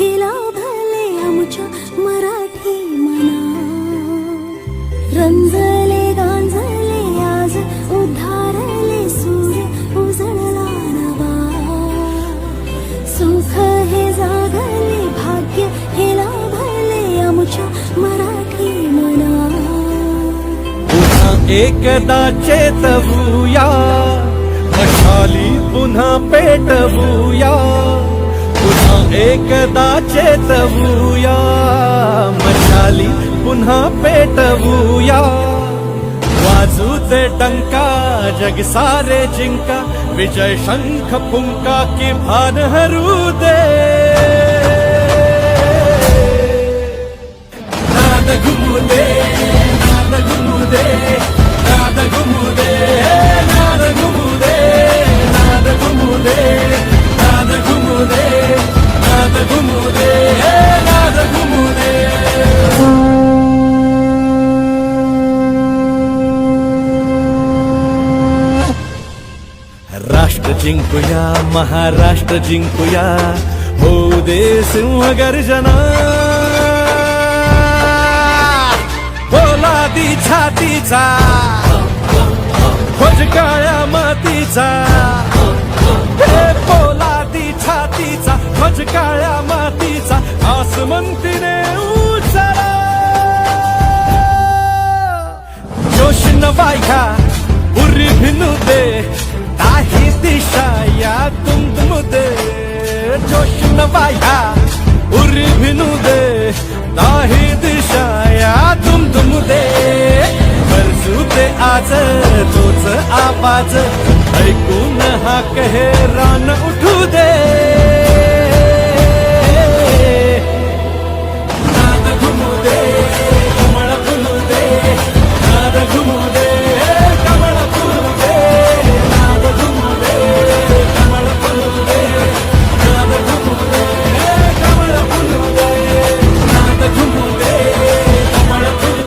हे लाभले आमच्या मराठी मना. रंजले गांजले आज उद्धारले सूर्य उजळला नवा. सुख हे जागले भाग्य हे लाभले आमच्या मराठी मना. पुन्हा एकदा चेतवूया मशाली पुन्हा पेटवूया. एकदा चेतवूया. मशाली पुन्हा पेटवूया. वाजू दे टंका जग सारे जिंका. विजय शंख फुंका की भान हरू दे. राष्ट्र जिंकूया महाराष्ट्र जिंकूया. हो दे सिंह गर्जना पोलादी छातीचा. खोज काळ्या मातीचा. हे पोलादी छातीचा खोज काळ्या मातीचा. आसमंतीने उचला. जोश बायका उरी भिनू दे. जोश नवाया उरी भिनू दे नाही दिशाया तुम तुम दे. परसू दे आज तोच आपाच ऐकून हा कहे रान उठ